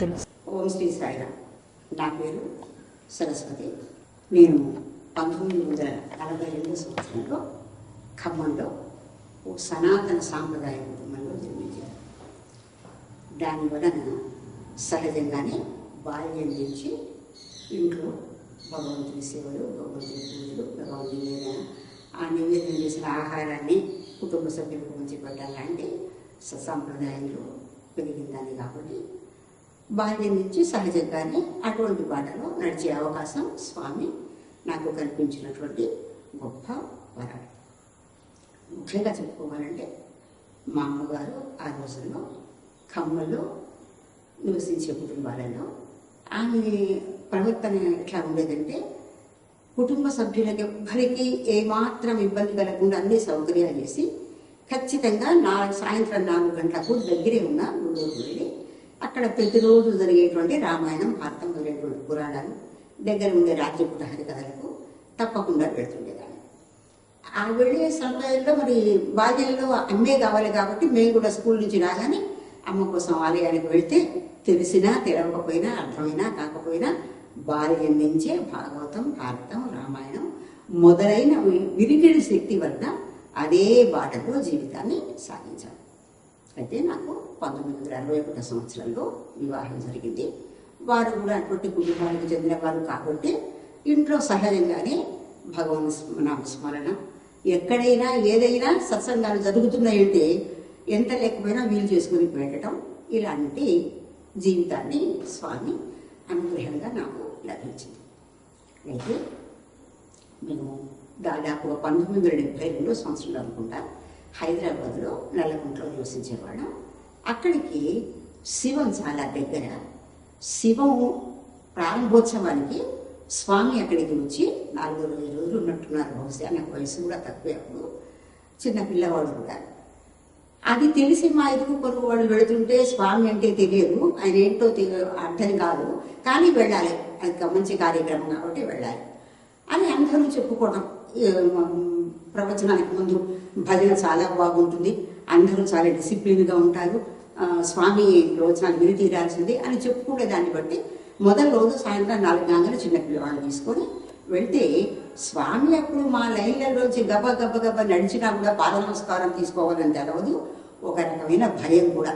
తెలుసు. ఓం శ్రీ సాయిరామ్. నా పేరు సరస్వతి. నేను పంతొమ్మిది వందల నలభై రెండు సంవత్సరంలో ఖమ్మంలో ఓ సనాతన సాంప్రదాయ కుటుంబంలో జన్మించాను. దాని వలన సహజంగానే బాల్యం నుంచి ఇంట్లో భగవంతుని సేవలు భగవంతుని పూజలు భగవంతుని నివేదన ఆ నివేదన చేసిన ఆహారాన్ని కుటుంబ సభ్యులకు మంచి పెట్టాలంటే ససాంప్రదాయంలో పెరిగిందని కాబట్టి బాల్యం నుంచి సహజంగానే అటువంటి బాటలో నడిచే అవకాశం స్వామి నాకు కల్పించినటువంటి గొప్ప వరం. ముఖ్యంగా చెప్పుకోవాలంటే మా అమ్మగారు ఆ రోజుల్లో ఖమ్మంలో నివసించే కుటుంబాలలో ఆమె ప్రవర్తన ఎట్లా ఉండేదంటే కుటుంబ సభ్యులకి ఎవ్వరికీ ఏమాత్రం ఇబ్బంది కలగకుండా అన్ని సౌకర్యాలు చేసి ఖచ్చితంగా నా సాయంత్రం నాలుగు గంటలకు దగ్గరే ఉన్న గుళ్ళూరు వెళ్ళి అక్కడ ప్రతిరోజు జరిగేటువంటి రామాయణం భారతం మొదలైనటువంటి పురాణాలు దగ్గర ఉండే రాత్రిపూట హరికథలకు తప్పకుండా పెడుతుండేదాన్ని ఆ వెళ్ళే సమయంలో మరి బాల్యంలో అమ్మే కావాలి కాబట్టి మేము కూడా స్కూల్ నుంచి రాగానే అమ్మ కోసం ఆలయానికి వెళ్తే తెలిసినా తెలవకపోయినా అర్థమైనా కాకపోయినా బాల్యం నుంచే భాగవతం భారతం రామాయణం మొదలైన విరిగిడి శక్తి వల్ల అదే బాటలో జీవితాన్ని సాగించాను అయితే నాకు పంతొమ్మిది వందల అరవై ఒకటో సంవత్సరంలో వివాహం జరిగింది. వారు కూడా అటువంటి కుటుంబానికి చెందిన వారు కాబట్టి ఇంట్లో సహజంగానే భగవాన్ స్మ- నామ స్మరణ. ఎక్కడైనా ఏదైనా సత్సంగాలు జరుగుతున్నాయంటే ఎంత లేకపోయినా వీలు చేసుకుని పెట్టడం ఇలాంటి జీవితాన్ని స్వామి అనుగ్రహంగా నాకు లభించింది. అయితే మేము దాదాపు పంతొమ్మిది వందల డెబ్బై రెండో సంవత్సరంలో అనుకుంటా హైదరాబాద్లో నల్లకుంటలో నివసించేవాళ్ళం. అక్కడికి శివం చాలా దగ్గర. శివం ప్రారంభోత్సవానికి స్వామి అక్కడికి వచ్చి నాలుగు రోజు రోజులు ఉన్నట్టున్నారు. బహుశా నాకు వయసు కూడా తక్కువే అప్పుడు. చిన్న పిల్లవాడు కూడా. అది తెలిసి మా ఎదుగు పొరుగు వాళ్ళు వెళుతుంటే స్వామి అంటే తెలియదు. ఆయన ఏంటో అర్థం కాదు. కానీ వెళ్ళాలి. అది ఒక మంచి కార్యక్రమం కాబట్టి వెళ్ళాలి. అని అందరూ చెప్పుకోవడం ప్రవచనానికి ముందు భజన చాలా బాగుంటుంది. అందరూ చాలా డిసిప్లిన్గా ఉంటారు. స్వామి రోజున విని తీరాల్సింది అని చెప్పుకునే దాన్ని బట్టి మొదటి రోజు సాయంత్రం నాలుగు గంటలు చిన్న పిల్లవాడిని తీసుకొని వెళ్తే స్వామి అప్పుడు మా లైన్లలోంచి గబ గబ గబ నడిచినా కూడా పాద నమస్కారం తీసుకోవాలని తెలవదు. ఒక రకమైన భయం కూడా.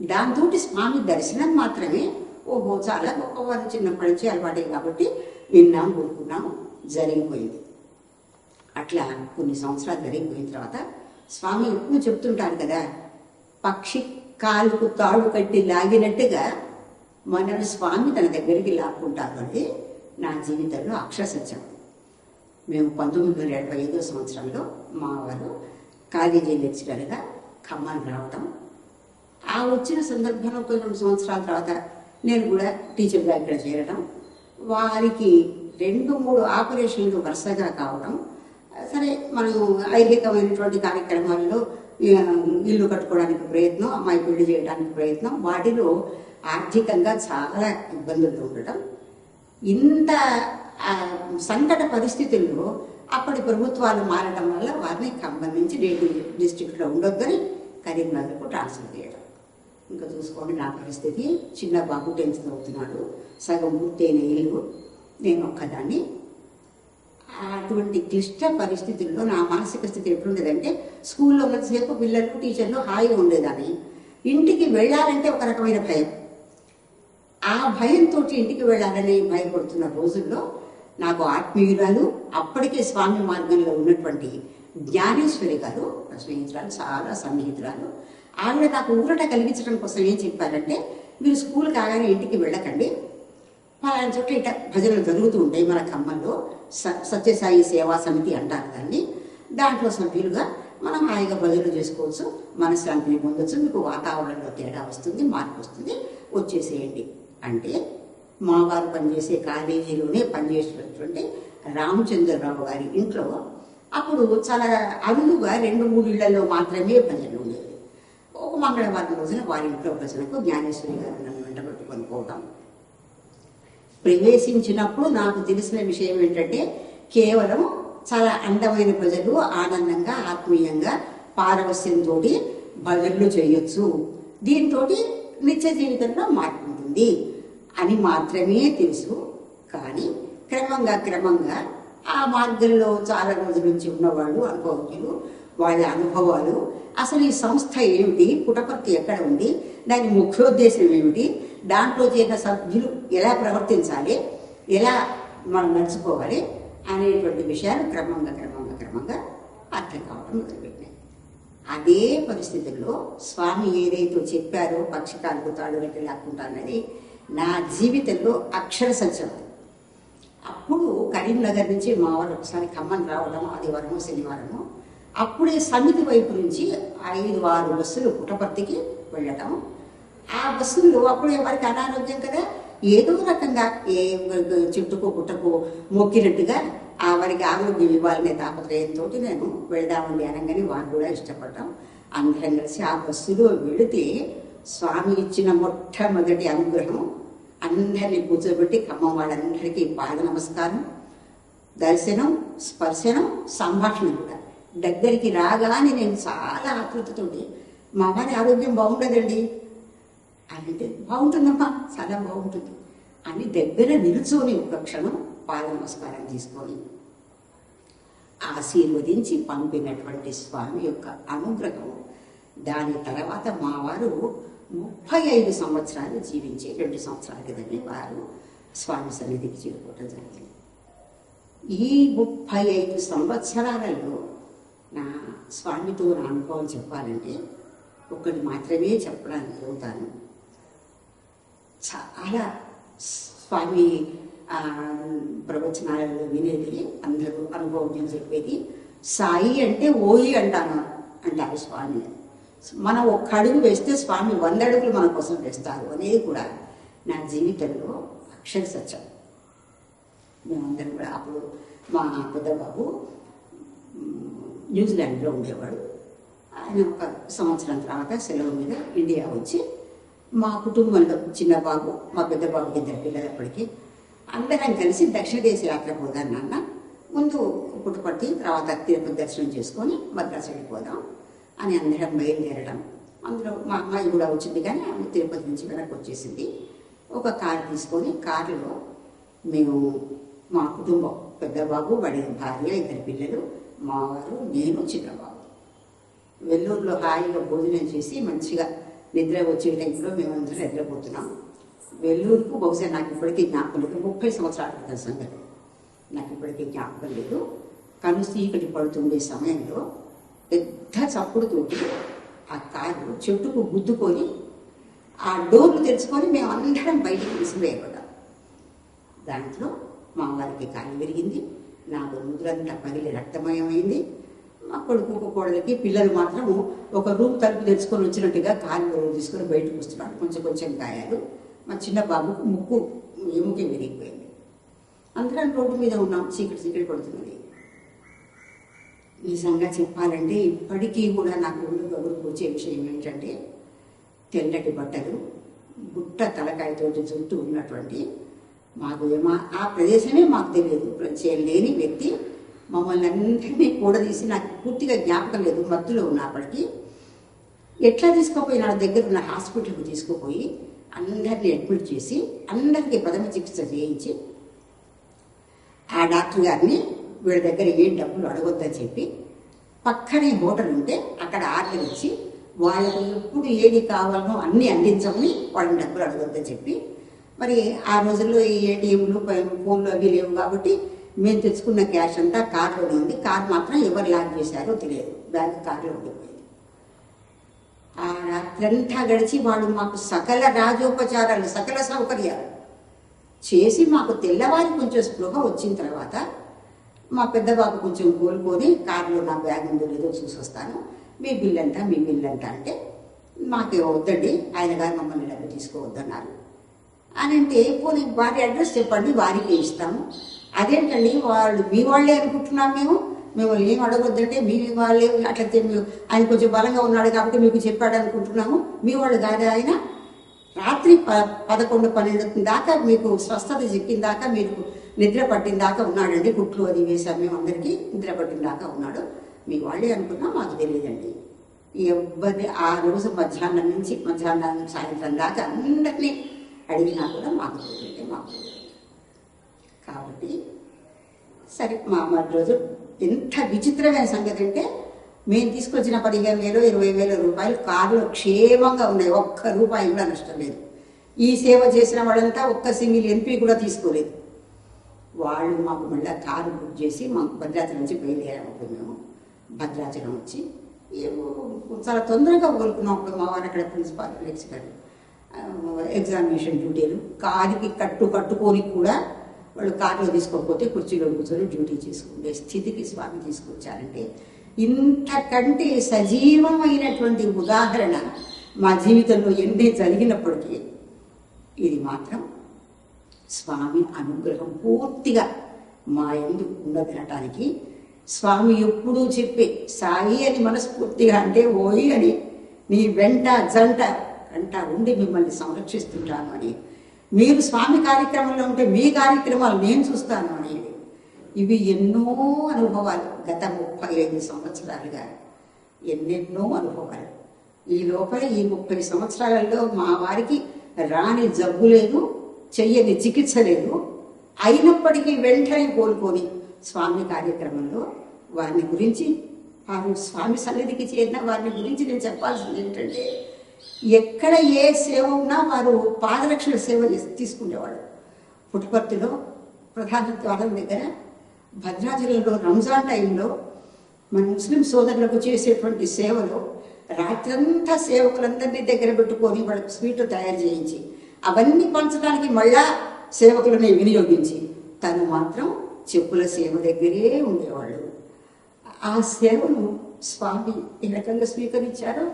దాంతో స్వామి దర్శనం మాత్రమే ఓహో చాలా గొప్పవారు చిన్నప్పటి నుంచి అలవాటే కాబట్టి విన్నాం కోరుకున్నాం జరిగిపోయింది. అట్లా కొన్ని సంవత్సరాలు జరిగిపోయిన తర్వాత స్వామి ఎప్పుడు చెప్తుంటారు కదా పక్షి కాలుకు తాడు కట్టి లాగినట్టుగా మనల్ని స్వామి తన దగ్గరికి లాక్కుంటారు నా జీవితంలో అక్షరసత్యం. మేము పంతొమ్మిది వందల ఎనభై ఐదో సంవత్సరంలో మా వారు కాలేజీ లెక్చరర్గా ఖమ్మం రావటం. ఆ వచ్చిన సందర్భంలో కొన్ని రెండు సంవత్సరాల తర్వాత నేను కూడా టీచర్గా ఇక్కడ చేరడం వారికి రెండు మూడు ఆపరేషన్లు వరుసగా కావడం సరే మనం ఐహికమైనటువంటి కార్యక్రమాల్లో ఇల్లు కట్టుకోవడానికి ప్రయత్నం అమ్మాయి పెళ్ళి చేయడానికి ప్రయత్నం వాటిలో ఆర్థికంగా చాలా ఇబ్బందులు ఉండటం. ఇంత సంకట పరిస్థితుల్లో అప్పటి ప్రభుత్వాలు మారడం వల్ల వారిని ఖమ్మం నుంచి రేపు డిస్టిక్లో ఉండొద్దని కరీంనగర్కు ట్రాన్స్ఫర్ చేయడం ఇంకా చూసుకోండి నా పరిస్థితి. చిన్న బాబు టెన్త్ అవుతున్నాడు. సగం పూర్తయిన ఇల్లు నేను ఒక్కదాన్ని. అటువంటి క్లిష్ట పరిస్థితుల్లో నా మానసిక స్థితి ఎట్లుండేదంటే స్కూల్లో ఉన్నంతసేపు పిల్లలు టీచర్లు హాయిగా ఉండేదాన్ని. ఇంటికి వెళ్ళాలంటే ఒక రకమైన భయం. ఆ భయంతో ఇంటికి వెళ్ళాలని భయపడుతున్న రోజుల్లో నాకు ఆత్మీయురాలు అప్పటికే స్వామి మార్గంలో ఉన్నటువంటి జ్ఞానేశ్వరి గారు స్నేహితురాలు చాలా సన్నిహితురాలు ఆవిడ నాకు ఊరట కలిగించడం కోసం ఏం చెప్పారంటే మీరు స్కూల్ కాగానే ఇంటికి వెళ్ళకండి ఆయన చుట్టూ ఇట భజనలు జరుగుతూ ఉంటాయి మన ఖమ్మంలో. స- సత్యసాయి సేవా సమితి అంటారు దాన్ని. దాంట్లో సభ్యులుగా మనం హాయిగా భజనలు చేసుకోవచ్చు. మనశ్శాంతిని పొందొచ్చు. మీకు వాతావరణంలో తేడా వస్తుంది మార్పు వస్తుంది. వచ్చేసేయండి. అంటే మా వారు పనిచేసే కాలేజీలోనే పనిచేసినటువంటి రామచంద్రరావు గారి ఇంట్లో అప్పుడు చాలా అరుదుగా రెండు మూడు ఇళ్ళలో మాత్రమే భజనలు ఉండేవి. ఒక మంగళవారం రోజున వారి ఇంట్లో భజనకు జ్ఞానేశ్వరి గారు నన్ను వెంట పెట్టుకొని పోవడం ప్రవేశించినప్పుడు నాకు తెలిసిన విషయం ఏంటంటే కేవలం చాలా అందమైన ప్రజలు ఆనందంగా ఆత్మీయంగా పారవస్యంతో భజనలు చేయొచ్చు. దీంతో నిత్య జీవితంలో మార్పు ఉంటుంది అని మాత్రమే తెలుసు. కానీ క్రమంగా క్రమంగా ఆ మార్గంలో చాలా రోజుల నుంచి ఉన్నవాళ్ళు అనుభవజ్ఞులు వాళ్ళ అనుభవాలు. అసలు ఈ సంస్థ ఏమిటి? పుటపర్తి ఎక్కడ ఉంది? దాని ముఖ్యోద్దేశం ఏమిటి? దాంట్లో చేరిన సభ్యులు ఎలా ప్రవర్తించాలి ఎలా మనం నడుచుకోవాలి అనేటువంటి విషయాలు క్రమంగా క్రమంగా క్రమంగా అర్థం కావడం మొదలుపెట్టినాయి అదే పరిస్థితుల్లో స్వామి ఏదైతే చెప్పారో పక్షి కాలుకుతాడు రెక్కలు అన్నది నా జీవితంలో అక్షర సంచలనం. అప్పుడు కరీంనగర్ నుంచి మా వాళ్ళు ఒకసారి ఖమ్మం రావడం ఆదివారము శనివారము అప్పుడే సమితి వైపు నుంచి ఐదు ఆరు బస్సులు పుట్టపర్తికి వెళ్ళటం ఆ బస్సులు అప్పుడు ఎవరికి అనారోగ్యం కదా? ఏదో రకంగా ఏ చెట్టుకు పుట్టకు మొక్కినట్టుగా ఆ వారికి ఆరోగ్యం ఇవ్వాలనే తాపత్రయంతో నేను వెళదామని అనగానే వారు కూడా ఇష్టపడ్డాం అందరం కలిసి ఆ బస్సులో వెళితే స్వామి ఇచ్చిన మొట్టమొదటి అనుగ్రహం అందరినీ కూర్చోబెట్టి ఖమ్మం వాళ్ళందరికీ పాద నమస్కారం దర్శనం స్పర్శనం సంభాషణ కూడా. దగ్గరికి రాగానే నేను చాలా ఆతృతతోటి మా వారి ఆరోగ్యం బాగుండదండి అంటే బాగుంటుందమ్మా చాలా బాగుంటుంది. అని దగ్గర నిలుచొని ఒక క్షణం పాద నమస్కారం తీసుకొని ఆశీర్వదించి పంపినటువంటి స్వామి యొక్క అనుగ్రహం. దాని తర్వాత మా వారు ముప్పై ఐదు సంవత్సరాలు జీవించి రెండు సంవత్సరాల క్రితమే వారు స్వామి సన్నిధికి చేరుకోవటం జరిగింది. ఈ ముప్పై ఐదు సంవత్సరాలలో నా స్వామితో నా అనుభవం చెప్పాలంటే ఒకటి మాత్రమే చెప్పడానికి అవుతాను చాలా స్వామి ఆ, ప్రవచనాలలో వినేది అందరూ అనుభవం చెప్పేది సాయి అంటే ఓయి అంటాను అంటారు స్వామి. మనం ఒక్క అడుగు వేస్తే స్వామి వంద అడుగులు మన కోసం వేస్తారు అనేది కూడా నా జీవితంలో అక్షర సత్యం. మేమందరం కూడా అప్పుడు మా పెద్దబాబు న్యూజిలాండ్లో ఉండేవాడు. ఆయన ఒక సంవత్సరం తర్వాత సెలవు మీద ఇండియా వచ్చి మా కుటుంబంలో చిన్న బాబు మా పెద్ద బాబుకి ఇద్దరు పిల్లలు అప్పటికి. అందరం కలిసి దక్షిణ దేశ యాత్ర పోదాం నాన్న. ముందు పుట్టుపట్టి తర్వాత తిరుపతి దర్శనం చేసుకొని మద్రాసు వెళ్ళిపోదాం అని అందరం బయలుదేరడం. అందులో మా అమ్మాయి కూడా వచ్చింది కానీ ఆమె తిరుపతి నుంచి వెనక్కి వచ్చేసింది. ఒక కారు తీసుకొని కారులో మేము మా కుటుంబం పెద్దబాబు వాడి భార్య ఇద్దరు పిల్లలు మావారు నేను చిన్నబాబు. వెల్లూరులో హాయిగా భోజనం చేసి మంచిగా నిద్ర వచ్చే టైంలో మేమందరం నిద్రపోతున్నాం. వెల్లూరుకు బహుశా నాకు ఇప్పటికీ జ్ఞాపకం లేదు. ముప్పై సంవత్సరాల క్రితం సంగతి. నాకు ఇప్పటికీ జ్ఞాపకం లేదు. కను చీకటి పడుతుండే సమయంలో పెద్ద చప్పుడుతోటి ఆ కారు చెట్టుకు గుద్దుకొని ఆ డోర్లు తెరుచుకొని మేము అందరం బయటికి విసిరేయబడ్డాం. దాంట్లో మా వారికి కాలు విరిగింది. నాకు ముద్రంతా పగిలి రక్తమయమైంది. మా కొడుకు కోడలకి పిల్లలు మాత్రం ఒక రూమ్ తలుపు తెచ్చుకొని వచ్చినట్టుగా కాలు తీసుకొని బయటకు వస్తున్నాడు. కొంచెం కొంచెం గాయాలు. మా చిన్న బాబుకు ముక్కు ఎముకి విరిగిపోయింది. అందరం రోడ్డు మీద ఉన్నాం చీకటి చీకటి పడుతున్నది. నిజంగా చెప్పాలంటే ఇప్పటికీ కూడా నాకు ఊళ్ళో గగురుకు వచ్చే విషయం ఏంటంటే తెల్లటి బట్టలు బుట్ట తలకాయతోటి జుట్టు ఉన్నటువంటి మాకు ఏమో ఆ ప్రదేశమే మాకు తెలియదు. పరిచయం లేని వ్యక్తి మమ్మల్ని అందరినీ కూడదీసి నాకు పూర్తిగా జ్ఞాపకం లేదు మత్తులో ఉన్నప్పటికీ ఎట్లా తీసుకోపోయి నా దగ్గర ఉన్న హాస్పిటల్కి తీసుకుపోయి అందరినీ అడ్మిట్ చేసి అందరికీ ప్రథమ చికిత్స చేయించి ఆ డాక్టర్ గారిని వీళ్ళ దగ్గర ఏం డబ్బులు అడగొద్దని చెప్పి పక్కనే హోటల్ ఉంటే అక్కడ ఆర్డర్ ఇచ్చి వాళ్ళకి ఎప్పుడు ఏది కావాలనో అన్నీ అందించమని వాళ్ళని డబ్బులు అడగొద్దని చెప్పి మరి ఆ రోజుల్లో ఈ ఏటీఎంలు ఫోన్లు అవి లేవు కాబట్టి మేము తెచ్చుకున్న క్యాష్ అంతా కార్లోనే ఉంది. కార్ మాత్రం ఎవరు లాక్ చేశారో తెలియదు. బ్యాంక్ కార్లో ఉండిపోయింది. ఆ రాత్రంతా గడిచి వాళ్ళు మాకు సకల రాజోపచారాలు సకల సౌకర్యాలు చేసి మాకు తెల్లవారి కొంచెం స్పృహ వచ్చిన తర్వాత మా పెద్దబాబు కొంచెం కోలుకొని కారులో నా బ్యాగ్ ఉందో లేదో చూసి వస్తాను. మీ బిల్ అంట మీ బిల్ అంట అంటే మాకే వద్దండి. ఆయన గారు మమ్మల్ని డబ్బు తీసుకోవద్దన్నారు. అని అంటే పోనీ వారి అడ్రస్ చెప్పండి వారికి ఇస్తాము. అదేంటండి వాళ్ళు మీ వాళ్ళే అనుకుంటున్నాం మేము? మేము ఏం అడగొద్దంటే మీ వాళ్ళే అట్లయితే మేము ఆయన కొంచెం బలంగా ఉన్నాడు కాబట్టి మీకు చెప్పాడు అనుకుంటున్నాము. మీ వాళ్ళు కాదే ఆయన? రాత్రి ప పదకొండు పన్నెండు దాకా మీకు స్వస్థత చెప్పిన దాకా మీకు నిద్ర పట్టిన దాకా ఉన్నాడండి. కుట్లు అది వేశాం మేము అందరికీ నిద్ర పట్టిన దాకా ఉన్నాడు. మీ వాళ్ళే అనుకున్నా మాకు తెలియదండి. ఎవరి ఆ రోజు మధ్యాహ్నం నుంచి మధ్యాహ్నం సాయంత్రం దాకా అందరినీ అడిగినా కూడా మాకు తెలియదు మాకు కాబట్టి సరే మా మరి రోజు ఎంత విచిత్రమైన సంగతి అంటే మేము తీసుకొచ్చిన పదిహేను వేలు ఇరవై వేల రూపాయలు కారులో క్షేమంగా ఉన్నాయి. ఒక్క రూపాయి కూడా నష్టం లేదు. ఈ సేవ చేసిన వాళ్ళంతా ఒక్క సింగిల్ ఎంపీ కూడా తీసుకోలేదు. వాళ్ళు మాకు మళ్ళీ కారు బుక్ చేసి మాకు భద్రాచలం నుంచి బయలుదేరాము మేము. భద్రాచలం వచ్చి ఏవో చాలా తొందరగా కోలుకున్నాం అప్పుడు మా వారు అక్కడ ప్రిన్సిపాల్ లెక్చరర్ ఎగ్జామినేషన్ డ్యూటీలు. కారుకి కట్టు కట్టుకొని కూడా వాళ్ళు కారులో తీసుకోకపోతే కుర్చీలో కూర్చొని డ్యూటీ చేసుకునే స్థితికి స్వామి తీసుకొచ్చారంటే ఇంతకంటే సజీవమైనటువంటి ఉదాహరణ మా జీవితంలో ఎన్ని జరిగినప్పటికీ ఇది మాత్రం స్వామి అనుగ్రహం పూర్తిగా మా ఎందు ఉన్నదనటానికి స్వామి ఎప్పుడూ చెప్పే సాయి అని మనస్ఫూర్తిగా అంటే ఓయి అని నీ వెంట జంట అంట ఉండి మిమ్మల్ని సంరక్షిస్తుంటాను అని మీరు స్వామి కార్యక్రమంలో ఉంటే మీ కార్యక్రమాలు నేను చూస్తాను అనేది. ఇవి ఎన్నో అనుభవాలు. గత ముప్పై ఐదు సంవత్సరాలుగా ఎన్నెన్నో అనుభవాలు. ఈ లోపల ఈ ముప్పై సంవత్సరాలలో మా వారికి రాని జబ్బు లేదు చెయ్యని చికిత్స లేదు. అయినప్పటికీ వెంటనే కోలుకొని స్వామి కార్యక్రమంలో వారిని గురించి వారు స్వామి సన్నిధికి చేరిన వారిని గురించి నేను చెప్పాల్సింది ఏంటంటే ఎక్కడ ఏ సేవ ఉన్నా వారు పాదరక్షల సేవ చేసి- తీసుకునేవాడు పుట్టపర్తిలో ప్రధాన ద్వారం దగ్గర భద్రాచలంలో రంజాన్ టైంలో మన ముస్లిం సోదరులకు చేసేటువంటి సేవలో రాత్రంతా సేవకులందరినీ దగ్గర పెట్టుకొని వాళ్ళకి స్వీట్లు తయారు చేయించి అవన్నీ పంచడానికి మళ్ళా సేవకులని వినియోగించి తను మాత్రం చెప్పుల సేవ దగ్గరే ఉండేవాళ్ళు. ఆ సేవను స్వామి ఏ రకంగా స్వీకరించారో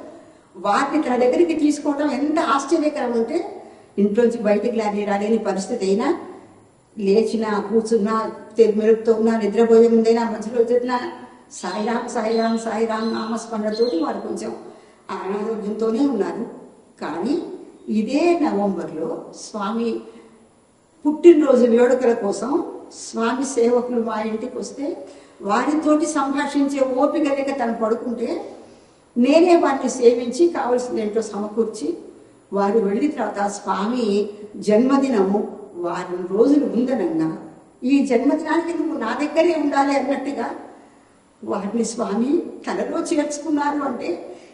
వారిని తన దగ్గరికి తీసుకోవడం ఎంత ఆశ్చర్యకరం అంటే ఇంట్లోంచి బయటికి రాని రాలేని పరిస్థితి అయినా లేచినా కూర్చున్నా మెరుగుతో ఉన్నా నిద్రపోయే ముందైనా మధ్యలో వచ్చినా సాయిరామ్ సాయిరామ్ సాయిరామ్ నామస్మరణతోటి వారు కొంచెం అనారోగ్యంతోనే ఉన్నారు. కానీ ఇదే నవంబర్లో స్వామి పుట్టినరోజు వేడుకల కోసం స్వామి సేవకులు మా ఇంటికి వస్తే వారితోటి సంభాషించే ఓపిక లేక తను పడుకుంటే నేనే వారిని సేవించి కావలసింది ఏంటో సమకూర్చి వారు వెళ్ళిన తర్వాత స్వామి జన్మదినము వారం రోజులు ఉందనంగా ఈ జన్మదినానికి నువ్వు నా దగ్గరే ఉండాలి అన్నట్టుగా వారిని స్వామి తనలో చేర్చుకున్నారు అంటే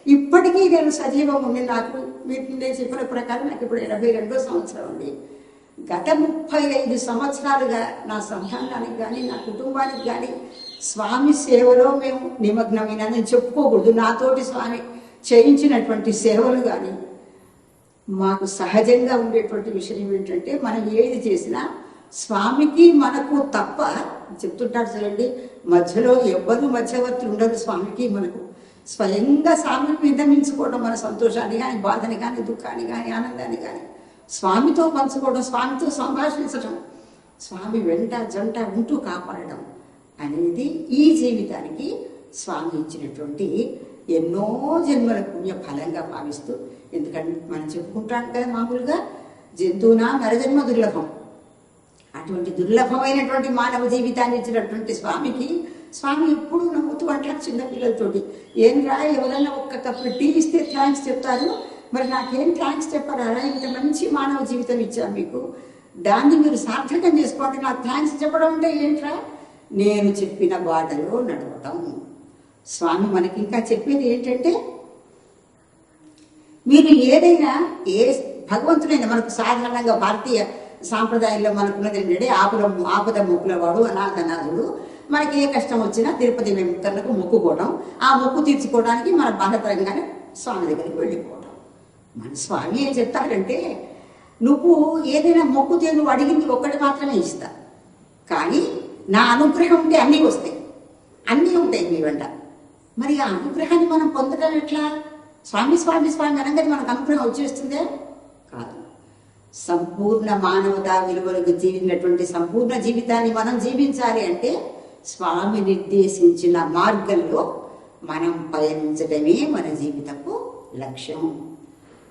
ఇప్పటికీ నేను సజీవం ఉంది నాకు వీటిని నేను చెప్పిన ప్రకారం నాకు ఇప్పుడు ఎనభై రెండో సంవత్సరం ఉంది గత ముప్పై ఐదు సంవత్సరాలుగా నా సంతానానికి కానీ నా కుటుంబానికి కానీ స్వామి సేవలో మేము నిమగ్నమైన. చెప్పుకోకూడదు. నాతోటి స్వామి చేయించినటువంటి సేవలు కానీ మాకు సహజంగా ఉండేటువంటి విషయం ఏంటంటే మనం ఏది చేసినా స్వామికి మనకు తప్ప చెప్తుంటారు చూడండి మధ్యలో ఎవ్వరు మధ్యవర్తి ఉండదు స్వామికి మనకు. స్వయంగా స్వామిని విన్నమించుకోవడం మన సంతోషాన్ని కానీ బాధని కానీ దుఃఖాన్ని కానీ ఆనందాన్ని కానీ స్వామితో పంచుకోవడం స్వామితో సంభాషించడం స్వామి వెంట జంట ఉంటూ కాపాడడం. అనేది ఈ జీవితానికి స్వామి ఇచ్చినటువంటి ఎన్నో జన్మల పుణ్య ఫలంగా భావిస్తూ ఎందుకంటే మనం చెప్పుకుంటాం కదా మామూలుగా జంతువునా నరజన్మ దుర్లభం. అటువంటి దుర్లభమైనటువంటి మానవ జీవితాన్ని ఇచ్చినటువంటి స్వామికి స్వామి ఎప్పుడు నవ్వుతూ అంటారు చిన్నపిల్లలతోటి. ఏం రా ఎవరైనా ఒక్క కప్పు టీ ఇస్తే థ్యాంక్స్ చెప్తారు. మరి నాకేం థ్యాంక్స్ చెప్పారా? ఇంత మంచి మానవ జీవితం ఇచ్చాను మీకు. దాన్ని మీరు సార్థకం చేసుకోండి. నాకు థ్యాంక్స్ చెప్పడం అంటే ఏంట్రా? నేను చెప్పిన బాటలో నడవటం. స్వామి మనకి ఇంకా చెప్పేది ఏంటంటే మీరు ఏదైనా ఏ భగవంతుడైనా మనకు సాధారణంగా భారతీయ సాంప్రదాయంలో మనకున్నది ఏంటంటే ఆపుల ఆపద మొక్కులవాడు అనాథనాథుడు. మనకి ఏ కష్టం వచ్చినా తిరుపతి వెంకటలకు మొక్కుకోవడం ఆ మొక్కు తీర్చుకోవడానికి మన బాధపరంగానే స్వామి దగ్గరికి వెళ్ళిపోవడం మన స్వామి ఏం చెప్తాడంటే నువ్వు ఏదైనా మొక్కుతే నువ్వు అడిగింది ఒక్కటి మాత్రమే ఇస్తా. కానీ నా అనుగ్రహం ఉంటే అన్నీ వస్తాయి. అన్నీ ఉంటాయి మీ వెంట. మరి ఆ అనుగ్రహాన్ని మనం పొందడం ఎట్లా? స్వామి స్వామి స్వామి అనగానే మనకు అనుగ్రహం వచ్చేస్తుందే? కాదు. సంపూర్ణ మానవతా విలువలకు జీవించినటువంటి సంపూర్ణ జీవితాన్ని మనం జీవించాలి అంటే స్వామి నిర్దేశించిన మార్గంలో మనం పయనించడమే మన జీవితపు లక్ష్యం.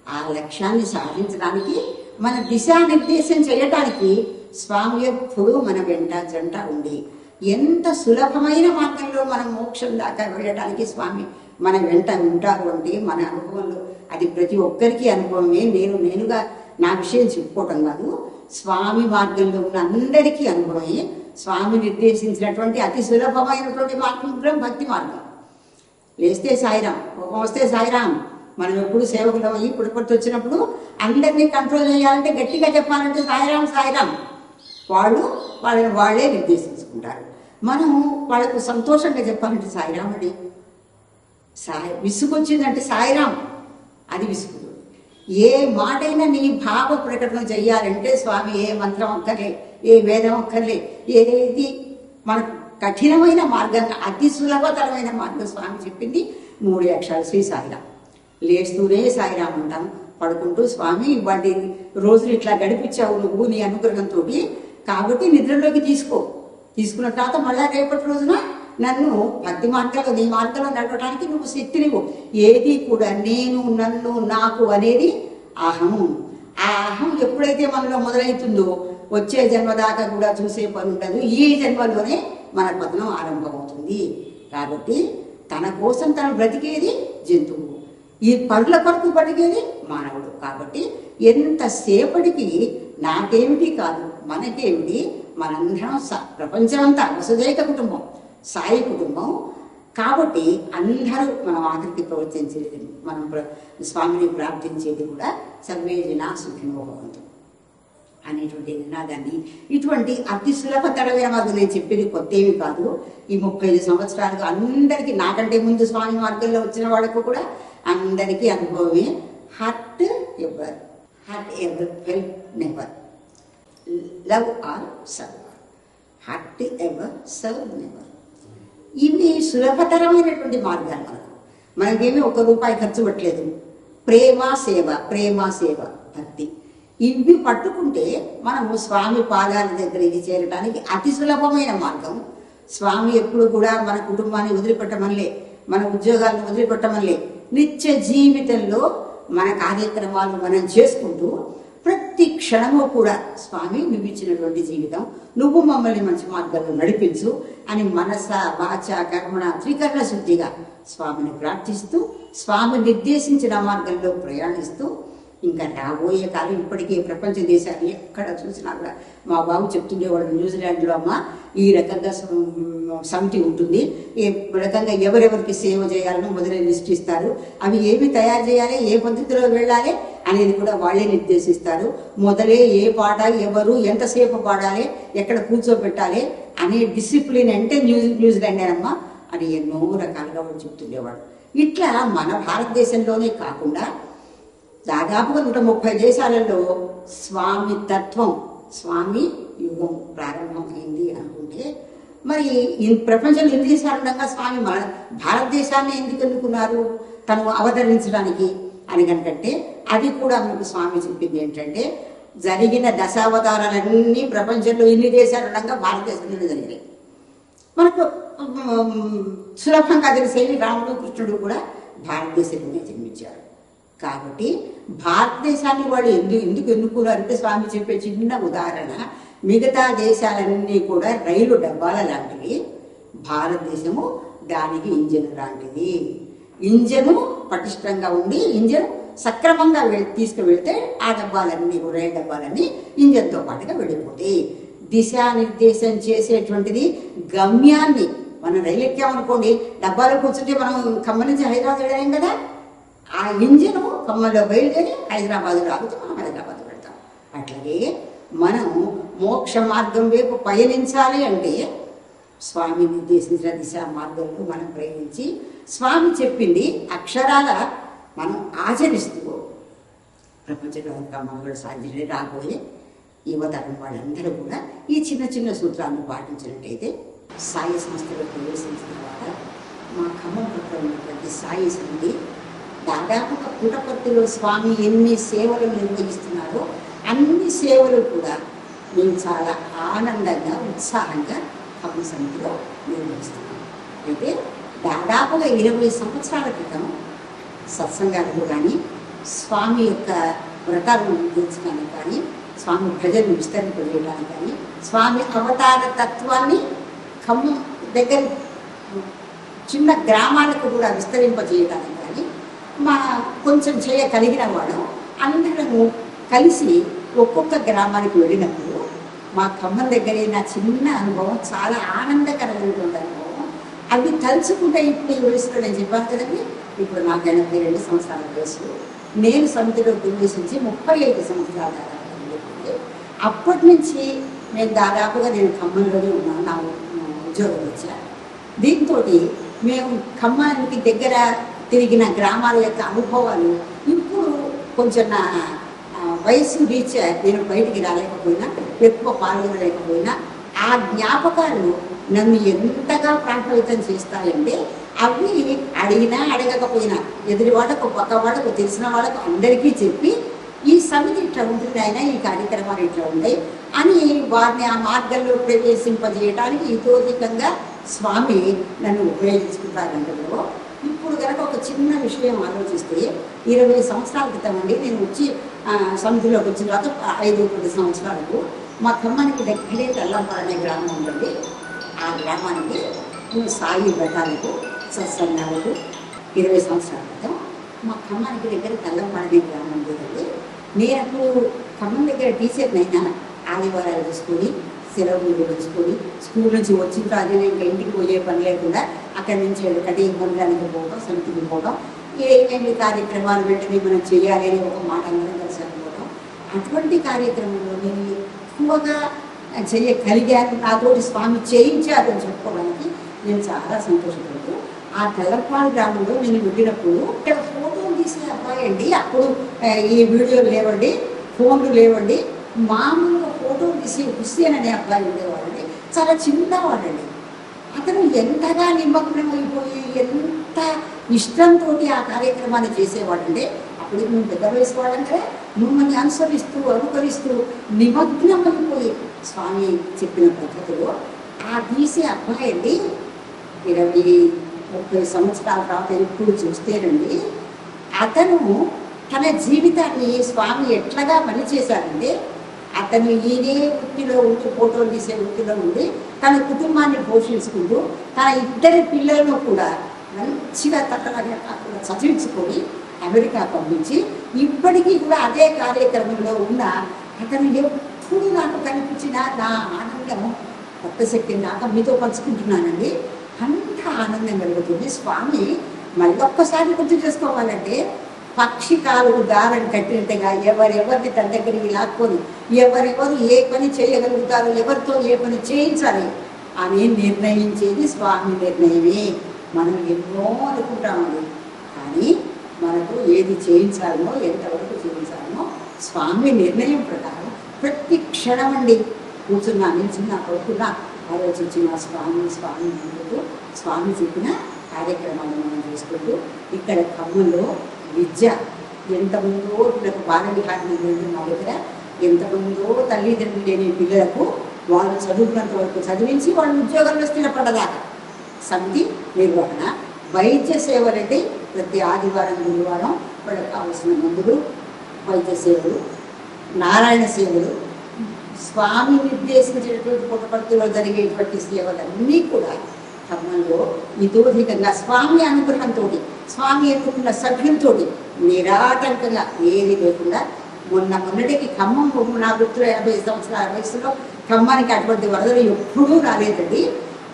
ఆ లక్ష్యాన్ని సాధించడానికి మన దిశానిర్దేశం చేయటానికి స్వామి ఎప్పుడు మన వెంట జంట ఉండి ఎంత సులభమైన మార్గంలో మనం మోక్షం దాకా వెళ్ళడానికి స్వామి మన వెంట ఉంటారు అంటే మన అనుభవంలో అది ప్రతి ఒక్కరికి అనుభవమే. నేను నేనుగా నా విషయం చెప్పుకోవటం కాదు. స్వామి మార్గంలో ఉన్న అందరికీ అనుభవమే. స్వామి నిర్దేశించినటువంటి అతి సులభమైనటువంటి మార్గం భక్తి మార్గం. లేస్తే సాయిరాం కోపం వస్తే సాయిరాం. మనం ఎప్పుడు సేవకులం అయ్యి పుట్టుపట్టు వచ్చినప్పుడు అందరినీ కంట్రోల్ చేయాలంటే గట్టిగా చెప్పాలంటే సాయిరాం సాయిరాం. వాళ్ళు వాళ్ళని వాళ్ళే నిర్దేశించుకుంటారు. మనం వాళ్ళకు సంతోషంగా చెప్పాలంటే సాయిరామడి సాయి విసుగొచ్చిందంటే సాయిరాం. అది విసుగు ఏ మాటైనా నీ భావ ప్రకటన చెయ్యాలంటే స్వామి ఏ మంత్రం అక్కర్లే ఏ వేదం అక్కర్లే ఏది మనకు కఠినమైన మార్గంగా అతి సులభతరమైన మార్గం స్వామి చెప్పింది మూడు అక్షరాలు శ్రీ సాయిరాం. లేస్తూనే సాయిరాం అంటాం. పడుకుంటూ స్వామి వాటి రోజులు ఇట్లా గడిపించావు నువ్వు నీ అనుగ్రహంతో కాబట్టి నిద్రలోకి తీసుకో. తీసుకున్న తర్వాత మళ్ళా రేపటి రోజున నన్ను భక్తి మార్గంలో నీ మార్గంలో నడవడానికి నువ్వు శక్తినివ్వు. ఏది కూడా నేను నన్ను నాకు అనేది అహం. ఆ అహం ఎప్పుడైతే మనలో మొదలవుతుందో వచ్చే జన్మ దాకా కూడా చూసే పని ఉండదు. ఈ జన్మలోనే మన పతనం ఆరంభమవుతుంది. కాబట్టి తన కోసం తను బ్రతికేది జంతువు. ఈ పనుల కొరకు బ్రతికేది మానవుడు. కాబట్టి ఎంతసేపటికి నాకేమిటి కాదు మనకేమిటి మనందరం స- ప్రపంచమంతా వసుదైక కుటుంబం సాయి కుటుంబం. కాబట్టి అందరూ మనం ఆకృతి ప్రవర్తించేది మనం ప్ర- స్వామిని ప్రార్థించేది కూడా సర్వే జనా సుఖినో అనేటువంటి నినాదాన్ని. ఇటువంటి అతి సులభ మాకు నేను చెప్పేది కొత్త ఏమి కాదు. ఈ ముప్పై ఐదు సంవత్సరాలుగా అందరికీ నాకంటే ముందు స్వామి మార్గంలో వచ్చిన వాళ్ళకు కూడా అందరికీ అనుభవమే. Hurt ever? Hurt ever? Fell never love all serve hurt ever serve never ఇవి సులభతరమైనటువంటి మార్గాలు మనకు. మనకేమీ ఒక రూపాయి ఖర్చు పెట్టలేదు. ప్రేమ సేవ ప్రేమ సేవ భక్తి. ఇవి పట్టుకుంటే మనము స్వామి పాదాల దగ్గరికి చేరడానికి అతి సులభమైన మార్గం. స్వామి ఎప్పుడు కూడా మన కుటుంబాన్ని వదిలిపెట్టమనిలే మన ఉద్యోగాలను వదిలిపెట్టమనిలే. నిత్య జీవితంలో మన కార్యక్రమాలు మనం చేసుకుంటూ ప్రతి క్షణము కూడా స్వామి నువ్వు ఇచ్చినటువంటి జీవితం నువ్వు మమ్మల్ని మంచి మార్గంలో నడిపించు అని మనస వాచ కర్మణ త్రికరణ శుద్ధిగా స్వామిని ప్రార్థిస్తూ స్వామి నిర్దేశించిన మార్గంలో ప్రయాణిస్తూ ఇంకా రాబోయే కాలం ఇప్పటికే ప్రపంచ దేశాలు ఎక్కడ చూసినా కూడా మా బాబు చెప్తుండేవాడు న్యూజిలాండ్లో అమ్మ ఈ రకంగా సమితి ఉంటుంది. ఏ రకంగా ఎవరెవరికి సేవ చేయాలని మొదలైన లిస్ట్ ఇస్తారు. అవి ఏమి తయారు చేయాలి? ఏ పద్ధతిలో వెళ్ళాలి? అనేది కూడా వాళ్ళే నిర్దేశిస్తారు. మొదలే ఏ పాట ఎవరు ఎంతసేపు పాడాలి ఎక్కడ కూర్చోబెట్టాలి అనే డిసిప్లిన్ అంటే న్యూజి న్యూజిలాండేనమ్మా అని ఎన్నో రకాలుగా వాడు చెప్తుండేవాడు ఇట్లా మన భారతదేశంలోనే కాకుండా దాదాపుగా నూట ముప్పై దేశాలలో స్వామి తత్వం స్వామి యుగం ప్రారంభమైంది అనుకుంటే మరి ఈ ప్రపంచంలో ఎన్ని దేశాలు స్వామి మన భారతదేశాన్ని ఎందుకు ఎన్నుకున్నారు? తను అవతరించడానికి అని కనుకంటే అది కూడా మనకు స్వామి చెప్పింది ఏంటంటే జరిగిన దశావతారాలన్నీ ప్రపంచంలో ఎన్ని దేశాలు ఉండగా భారతదేశంలో జరిగినాయి. మనకు సులభంగా తెలిసేవి రాముడు కృష్ణుడు కూడా భారతదేశంలోనే జన్మించారు. కాబట్టి భారతదేశాన్ని వాళ్ళు ఎందుకు ఎందుకు ఎన్నుకున్నారంటే స్వామి చెప్పే చిన్న ఉదాహరణ మిగతా దేశాలన్నీ కూడా రైలు డబ్బాల లాంటివి భారతదేశము దానికి ఇంజన్ లాంటిది. ఇంజను పటిష్టంగా ఉండి ఇంజన్ సక్రమంగా వెళ్ తీసుకువెళ్తే ఆ డబ్బాలన్నీ కూడా రైలు డబ్బాలన్నీ ఇంజన్తో పాటుగా వెళ్ళిపోతాయి దిశానిర్దేశం చేసేటువంటిది గమ్యాన్ని మనం రైలు ఎక్కామనుకోండి డబ్బాలో కూర్చుంటే మనం ఖమ్మం నుంచి హైదరాబాద్ వెళ్ళాం కదా? ఆ ఇంజను ఖమ్మంలో బయలుదేరి హైదరాబాద్లో ఆగితే మనం హైదరాబాద్ వెళ్తాం. అట్లాగే మనం మోక్ష మార్గం వైపు పయనించాలి అంటే స్వామి నిర్దేశించిన దిశ మార్గంలో మనం ప్రయాణించి స్వామి చెప్పింది అక్షరాల మనం ఆచరిస్తూ ప్రపంచంలో ఇంకా మనుగడ సాధ్యమే రాబోయే యువతరం వాళ్ళందరూ కూడా ఈ చిన్న చిన్న సూత్రాలను పాటించినట్టయితే సాయి సంస్థలో ప్రవేశించిన తర్వాత మా ఖమ్మం పట్ల ఉన్నటువంటి సాయి సమితి దాదాపుగా పుటపత్తిలో స్వామి ఎన్ని సేవలు నిర్వహిస్తున్నారో అన్ని సేవలు కూడా మేము చాలా ఆనందంగా ఉత్సాహంగా ఖమ్మం సమితిలో నిర్వహిస్తున్నాం అయితే దాదాపుగా ఇరవై సంవత్సరాల క్రితం సత్సంగాలను కానీ స్వామి యొక్క వ్రతాలను నిర్వహించడానికి కానీ స్వామి ప్రజలను విస్తరింపజేయడానికి కానీ స్వామి అవతార తత్వాన్ని ఖమ్మం దగ్గర చిన్న గ్రామాలకు కూడా విస్తరింపజేయడానికి కానీ మా కొంచెం చేయగలిగిన వాడు. అందరము కలిసి ఒక్కొక్క గ్రామానికి వెళ్ళినప్పుడు మా ఖమ్మం దగ్గర నా చిన్న అనుభవం చాలా ఆనందకరమైనటువంటి అనుభవం అవి తలుచుకుంటే ఇప్పుడు ఈ వయసులో నేను చెప్పాను కదండి. ఇప్పుడు నాకు ఎనభై రెండు సంవత్సరాల వయసు. నేను సమితిలో ప్రవేశించి ముప్పై ఐదు సంవత్సరాల అప్పటి నుంచి నేను దాదాపుగా నేను ఖమ్మంలోనే ఉన్నాను. నా ఉద్యోగం వచ్చా. దీంతో మేము ఖమ్మానికి దగ్గర తిరిగిన గ్రామాల యొక్క అనుభవాలు ఇప్పుడు కొంచెం నా వయసు రీచే నేను బయటికి రాలేకపోయినా ఎక్కువ పాల్గొనలేకపోయినా ఆ జ్ఞాపకాలు నన్ను ఎంతగా ప్రభావితం చేస్తాయంటే అవి అడిగినా అడగకపోయినా ఎదుటి వాళ్ళకు పక్క వాళ్ళకు తెలిసిన వాళ్ళకు అందరికీ చెప్పి ఈ సమితి ఇట్లా ఉంటుంది ఆయన ఈ కార్యక్రమాలు ఇట్లా ఉన్నాయి అని వారిని ఆ మార్గంలో ప్రవేశింపజేయడానికి ఇతోధికంగా స్వామి నన్ను ఉపయోగించుకుంటారంటలో చిన్న విషయం ఆలోచిస్తే ఇరవై సంవత్సరాల క్రితం అండి నేను వచ్చి సమితిలోకి వచ్చిన తర్వాత ఐదు పది సంవత్సరాలకు మా ఖమ్మానికి దగ్గరే తెల్లంపాడు అనే గ్రామం ఉంటుంది ఆ గ్రామానికి సాయి వ్రతాలకు సత్సంగాలకు ఇరవై సంవత్సరాల క్రితం మా ఖమ్మానికి దగ్గర తెల్లంపాడు అనే గ్రామం ఉంటుంది నేను అప్పుడు ఖమ్మం దగ్గర టీచర్నైనా ఆదివారాలు చూసుకొని సెలవులు వచ్చుకొని స్కూల్ నుంచి వచ్చిన తర్వాత ఇంకా ఇంటికి పోయే పని లేకుండా అక్కడి నుంచి ఒకటి మండలానికి పోవడం సమితికి పోవడం ఏమేమి కార్యక్రమాలు వెంటనే మనం చేయాలి అని ఒక మాట అందరం కలిసి అనుకోవడం అటువంటి కార్యక్రమంలో నేను ఎక్కువగా చేయగలిగాను. నాతోటి స్వామి చేయించారు అని చెప్పుకోవడానికి నేను చాలా సంతోషపడుతూ ఆ తెల్లపాడు గ్రామంలో నేను వెళ్ళినప్పుడు ఇక్కడ ఫోటోలు తీసి అబ్బాయి అండి. అప్పుడు ఈ వీడియోలు లేవండి ఫోన్లు లేవండి. మామూలుగా ఫోటో తీసి హుస్సేన్ అనే అబ్బాయి ఉండేవాడండి. చాలా చిన్నవాడండి. అతను ఎంతగా నిమగ్నమైపోయి ఎంత ఇష్టంతో ఆ కార్యక్రమాన్ని చేసేవాడండి అప్పుడు మేము పెద్ద వయసు వాడంటే మిమ్మల్ని అనుసరిస్తూ అనుకరిస్తూ నిమగ్నమైపోయి స్వామి చెప్పిన పద్ధతిలో ఆ తీసే అబ్బాయి అండి ఇరవై ముప్పై సంవత్సరాల తర్వాత ఎప్పుడు చూస్తేనండి అతను తన జీవితాన్ని స్వామి ఎట్లాగా పనిచేశారంటే అతను ఇదే వృత్తిలో ఉండి ఫోటోలు తీసే వృత్తిలో ఉండి తన కుటుంబాన్ని పోషించుకుంటూ తన ఇద్దరి పిల్లలను కూడా మంచిగా తట్టలాగా కాకుండా చదివించుకొని అమెరికా పంపించి ఇప్పటికీ కూడా అదే కార్యక్రమంలో ఉన్న అతను ఎప్పుడు నాకు కనిపించిన నా ఆనందం కొత్త శక్తి నాక మీతో పంచుకుంటున్నానండి. అంత ఆనందం కలుగుతుంది. స్వామి మళ్ళొక్కసారి గుర్తు చేసుకోవాలంటే పక్షి కాలుకు దారం కట్టినట్టుగా ఎవరెవరిని తన దగ్గరికి లాక్కొని ఎవరెవరు ఏ పని చేయగలుగుతారు ఎవరితో ఏ పని చేయించాలి అని నిర్ణయించేది స్వామి నిర్ణయమే. మనం ఎన్నో అనుకుంటామండి కానీ మనకు ఏది చేయించాలనో ఎంతవరకు చేయించాలనో స్వామి నిర్ణయం ప్రకారం ప్రతి క్షణం అండి. కూర్చున్నా నిల్చున్నా కొడుకున్నా ఆలోచించిన స్వామి స్వామి అనుకుంటూ స్వామి చెప్పిన కార్యక్రమాలను మనం చేసుకుంటూ ఇక్కడ కమ్మల్లో విద్య. ఎంతమందో పిల్లలకు బాలవిహారం మా దగ్గర ఎంతమందో తల్లిదండ్రులు లేని పిల్లలకు వాళ్ళు చదువుకున్నంత వరకు చదివించి వాళ్ళు ఉద్యోగంలో స్థిరపడదాకా సమితి నిర్వహణ వైద్య సేవలైతే ప్రతి ఆదివారం గురువారం వాళ్ళకి కావాల్సిన మందులు వైద్య సేవలు నారాయణ సేవలు స్వామి నిర్దేశించినటువంటి పుట్టపర్తిలో జరిగేటువంటి సేవలన్నీ కూడా క్రమంలో ఇతోధికంగా స్వామి అనుగ్రహంతో స్వామి ఎన్నుకున్న సభ్యులతో నిరాటంకంగా ఏది లేకుండా మొన్న మొన్నటికి ఖమ్మం పొమ్ము నా వృత్తిలో యాభై సంవత్సరాల వయసులో ఖమ్మానికి అటువంటి వరదలు ఎప్పుడూ రాలేదండి.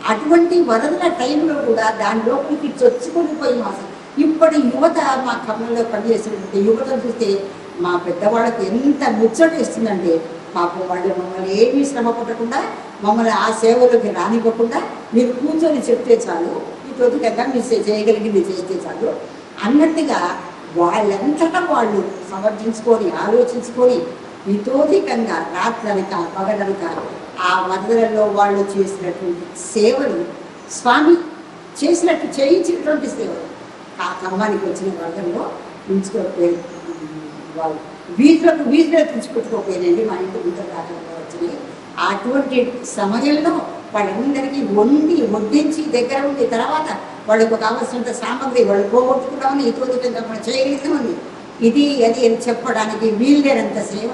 అటువంటి వరదల టైంలో కూడా దాని లోపలికి చొచ్చుకొని పోయి అసలు ఇప్పటి యువత మా ఖమ్మంలో పనిచేసినటువంటి యువతను చూస్తే మా పెద్దవాళ్ళకి ఎంత ముచ్చట ఇస్తుందంటే పాపం వాళ్ళు మమ్మల్ని ఏమీ శ్రమ పడకుండా మమ్మల్ని ఆ సేవలోకి రానివ్వకుండా మీరు కూర్చొని చెప్తే చాలు. చెప్తుంది కదా మీరు చేయగలిగింది చేస్తే చాలు. అన్నట్టుగా వాళ్ళంతటా వాళ్ళు సమర్థించుకొని ఆలోచించుకొని ఇతోధికంగా రాత్రనక పగలనక ఆ వరదలలో వాళ్ళు చేసినటువంటి సేవలు స్వామి చేసినట్టు చేయించినటువంటి సేవలు. ఆ కమ్మానికి వచ్చిన వర్గంలో ఉంచుకోకపోయారు వాళ్ళు వీధులకు వీధులు తెచ్చుకోకపోయానండి మా ఇంటి ఇంత దాఖలుగా వచ్చినాయి. అటువంటి సమయంలో వాళ్ళందరికీ వండి వడ్డించి దగ్గర ఉండి తర్వాత వాళ్ళకు కావాల్సినంత సామగ్రి వాళ్ళు పోగొట్టుకున్నామని ఇతోదికంగా మనం ఉంది. ఇది అది అని చెప్పడానికి వీల్లేనంత సేవ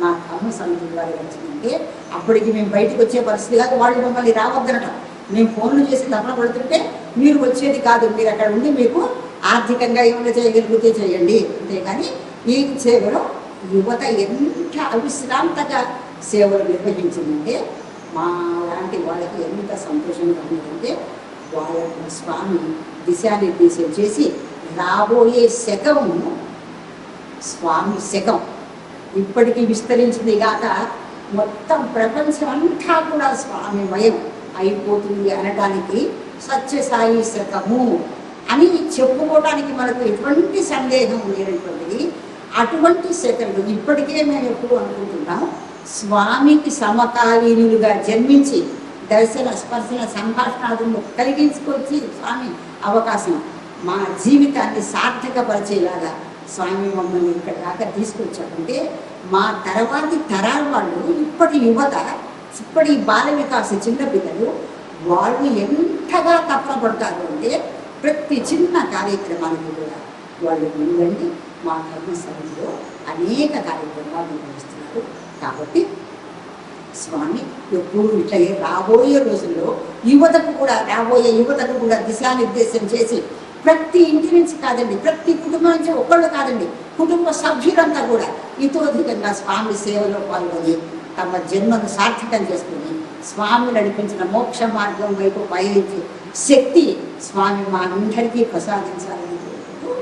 మా ఖమ్మ సమితి ద్వారా వచ్చిందంటే అప్పటికి మేము బయటకు వచ్చే పరిస్థితి కాదు. వాళ్ళు మమ్మల్ని రావద్దనటం. మేము ఫోన్లు చేసి తపన పడుతుంటే మీరు వచ్చేది కాదు. మీరు అక్కడ ఉండి మీకు ఆర్థికంగా ఏమైనా చేయగలిగితే చేయండి. అంతేగాని ఈ సేవలో యువత ఎంత అవిశ్రాంతంగా సేవలు నిర్వహించిందంటే మా లాంటి వాళ్ళకి ఎంత సంతోషంగా ఉందంటే వాళ్ళ స్వామి దిశానిర్దేశం చేసి రాబోయే శకము స్వామి శకం. ఇప్పటికీ విస్తరించింది కాక మొత్తం ప్రపంచం అంతా కూడా స్వామిమయం అయిపోతుంది అనడానికి సత్యసాయి శకము అని చెప్పుకోవడానికి మనకు ఎటువంటి సందేహం లేనటువంటిది. అటువంటి శకలు ఇప్పటికే మేము ఎప్పుడు అనుకుంటున్నాం. స్వామికి సమకాలీనులుగా జన్మించి దర్శన స్పర్శన సంభాషణాదులను కలిగించుకొచ్చి స్వామి అవకాశం. మా జీవితాన్ని సార్థకపరిచేలాగా స్వామి మమ్మల్ని ఇక్కడ దాకా తీసుకొచ్చారంటే మా తర్వాతి తరాల వాళ్ళు ఇప్పటి యువత ఇప్పటి బాల వికాస చిన్నపిల్లలు వాళ్ళు ఎంతగా తప్పబడతారు అంటే ప్రతి చిన్న కార్యక్రమానికి కూడా వాళ్ళు ముందండి మా కర్మస్థలంలో అనేక కార్యక్రమాలు నిర్వహిస్తున్నారు. కాబట్టి స్వామి ఎప్పుడు ఇట్లా రాబోయే రోజుల్లో యువతకు కూడా రాబోయే యువతకు కూడా దిశానిర్దేశం చేసి ప్రతి ఇంటి నుంచి కాదండి ప్రతి కుటుంబం నుంచి ఒక్కళ్ళు కాదండి కుటుంబ సభ్యులంతా కూడా ఇతోధికంగా స్వామి సేవలో పాల్గొని తమ జన్మను సార్థకం చేసుకుని స్వామి నడిపించిన మోక్ష మార్గం వైపు పయనించి శక్తి స్వామి మా అందరికీ ప్రసాదించాలని కోరుకుంటూ